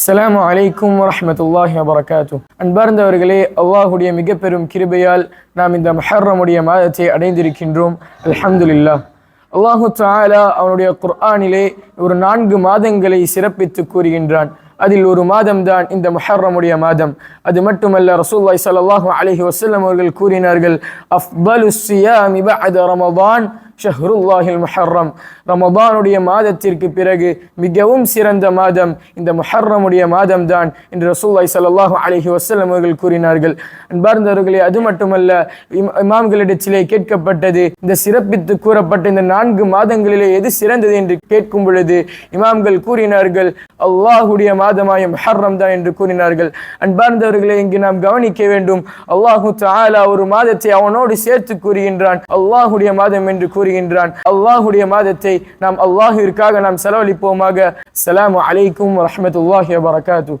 அஸ்லாம் அலைக்கும் வரமத்துல்லாஹி வபரகாத்து. அன்பார்ந்தவர்களே அல்லாஹுடைய மிக பெரும் கிருபையால் நாம் இந்த மஹர்ரமுடைய மாதத்தை அடைந்திருக்கின்றோம். அல்ஹம்துலில்லாஹ் அல்லாஹு தாலா அவனுடைய குர்ஆனிலே ஒரு நான்கு மாதங்களை சிறப்பித்து கூறுகின்றான். அதில் ஒரு மாதம்தான் இந்த மஹர்ரமுடைய மாதம். அது மட்டுமல்ல ரசூல்லாய் ஸல்லல்லாஹு அலஹி வசல்லம் அவர்கள் கூறினார்கள் அஃபலு ஸியாமி பஅத ரமதான். ஷஹ்ருல்லாஹில் முஹர்ரம். ரமபானுடைய மாதத்திற்கு பிறகு மிகவும் சிறந்த மாதம் இந்த முஹர்ரமுடைய மாதம் தான் என்று ரசூல்லாய் ஸல்லல்லாஹு அலஹி வஸல்லம் அவர்கள் கூறினார்கள். அன்பார்ந்தவர்களே அது மட்டுமல்ல இமாம்களிடத்திலே கேட்கப்பட்டது இந்த சிறப்பித்து கூறப்பட்ட இந்த நான்கு மாதங்களிலே எது சிறந்தது என்று கேட்கும் பொழுது இமாம்கள் கூறினார்கள் அல்லாஹுடைய மாதமாய முஹர்ரம் தான் என்று கூறினார்கள். அன்பார்ந்தவர்களே இங்கு நாம் கவனிக்க வேண்டும் அல்லாஹு தாலா ஒரு மாதத்தை அவனோடு சேர்த்து கூறுகின்றான் அல்லாஹுடைய மாதம் என்று கூறி கூறுகின்றான். அல்லாஹுடைய மாதத்தை நாம் அல்லாஹிற்காக நாம் செலவழிப்போமாக. அஸ்ஸலாமு அலைக்கும் வரஹ்மத்துல்லாஹி வபரகாத்துஹ்.